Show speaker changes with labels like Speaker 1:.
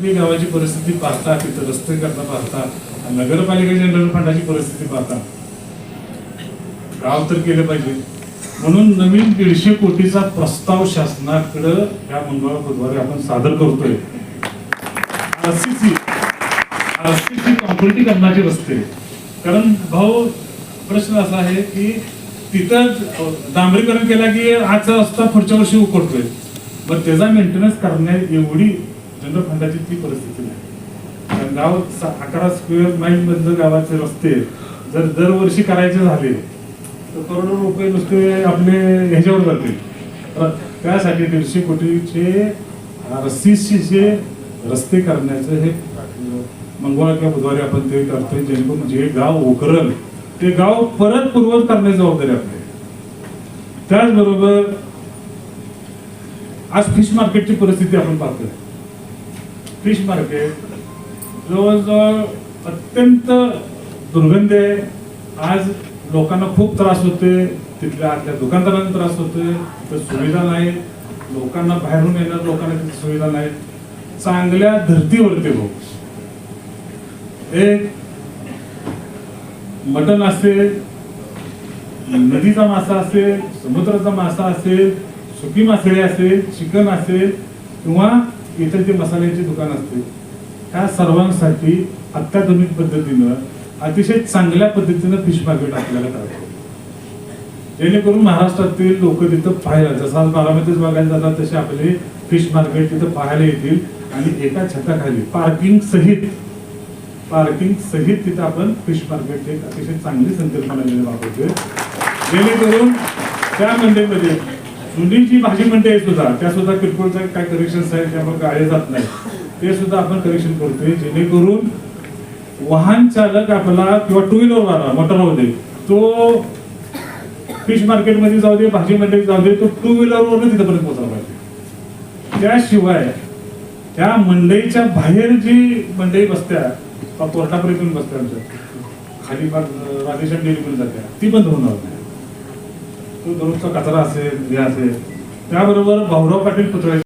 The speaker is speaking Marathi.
Speaker 1: मी गावाची परिस्थिती पाहता तिथं रस्ते करता पाहता नगरपालिका जनरल फंडाची परिस्थिती पाहता. गाव तर केलं पाहिजे. म्हणून नवीन दीडशे कोटीचा प्रस्ताव शासनाकडं या मंगळवार बुधवारी आपण सादर करतोय. आरसीसी आरसीसी रस्ते. कारण भाऊ प्रश्न असा आहे की तिथं डांबरीकरण केला की आजचा रस्ता पुढच्या वर्षी उकडतोय. मग त्याचा मेंटेनन्स करण्यात एवढी जनरल फंडाची ती परिस्थिती नाही. गाव अकरा स्क्वेअर माईल मधलं गावाचे रस्ते जर दरवर्षी करायचे झाले तर करोडो रुपये नुसते आपले ह्याच्यावर जातील. त्यासाठी दीडशे कोटीचे रस्सीचे रस्ते करण्याचं हे मंगळवार किंवा बुधवारी आपण ते करतोय. जेणेकरून म्हणजे जे गाव उकरल ते गाव परत पूर्वत करण्याची जबाबदारी आपली त्याचबरोबर आज फिश मार्केटची परिस्थिती आपण पाहतोय. फिश मार्केट जवळजवळ अत्यंत दुर्गंधी आहे. आज लोकांना खूप त्रास होते तिथल्या त्या दुकानदारांना त्रास होते तिथं सुविधा नाही. लोकांना बाहेरून येणार लोकांना तिथे सुविधा नाही. चांगल्या धर्तीवरती हो एक मटण असेल नदीचा मासा असेल समुद्राचा मासा असेल सुकी मासळी असेल चिकन असेल किंवा इतर जे मसाल्याची दुकान असते त्या सर्वांसाठी अत्याधुनिक पद्धतीनं अतिशय चांगल्या पद्धतीनं फिश मार्केट आपल्याला करायचं जेणेकरून महाराष्ट्रातील लोक तिथं पाहायला जसं आज बारामतीच बघायला जातात तसे आपले फिश मार्केट तिथं पाहायला येतील आणि एका छताखाली पार्किंग सहित पार्किंग सहित तिथं आपण फिश मार्केट एक अतिशय चांगली संकल्पना घेऊन वापरतोय जेणेकरून त्या मंडईमध्ये जुनी जी भाजी मंडई आहे सुद्धा. त्या सुद्धा किरकोळच्या काय करेक्शन आहेत त्यामुळे गाळे जात नाही ते सुद्धा आपण करेक्शन करतोय जेणेकरून वाहन चालक आपला किंवा टू व्हीलर वाला मोटरमध्ये तो फिश मार्केटमध्ये जाऊ दे भाजी मंडईत जाऊ दे तो टू व्हीलरवरून तिथपर्यंत पोहोचला पाहिजे. त्याशिवाय त्या मंडईच्या बाहेर जी मंडई बसत्या का कोर्टापर्यंत बसत्या आमच्या. खाली मग राधेश्याम डेअरी पण जात्या. ती बंद होणार नाही. तो दररोजचा कचरा असेल हे असेल. त्याबरोबर भाऊराव पाटील पुतळे